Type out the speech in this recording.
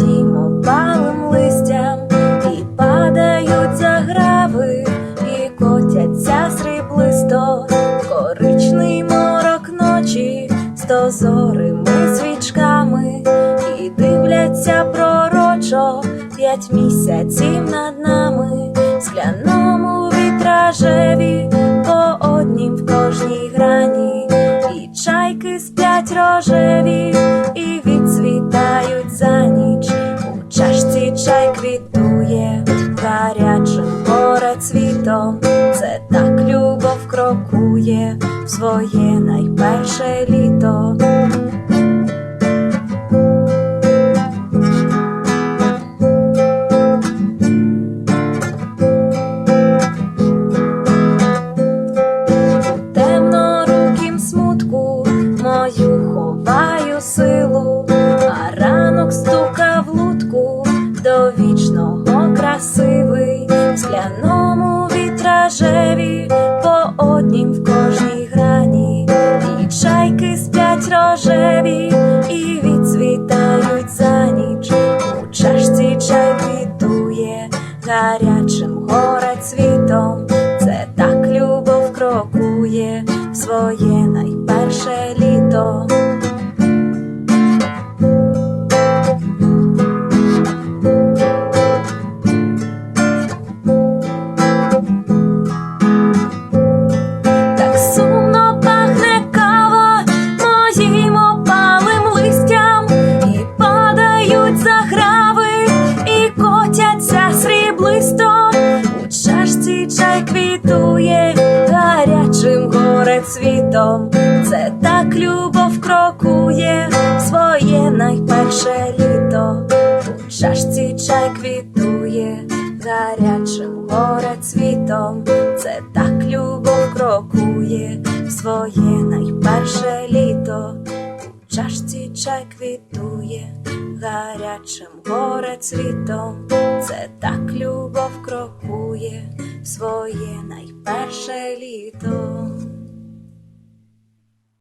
опалим листям, і падають заграви, і котяться сріблисто, коричний морок ночі з дозорими свічками, і дивляться пророчо п'ять місяців над нами, скляному вітражеві, по однім в кожній грані, і чайки сплять рожеві, чай квітує гарячим горецвітом. Це так любов крокує в своє найперше літо. темнорукім смутку мою ховаю силу, до вічного красивий, в скляному вітражеві, по однім в кожній грані, і чайки сплять рожеві, і відцвітають за ніч. У чашці чай квітує гарячим горецвітом. Це так любов крокує в своє найперше літо. Квітує гарячим горецвітом. Це так любов крокує своє найперше літо. У чашці чай квітує гарячим горецвітом. Це так любов крокує своє найперше літо. Чашці чай квітує гарячим горецвітом. Це так любов крокує в своє найперше літо.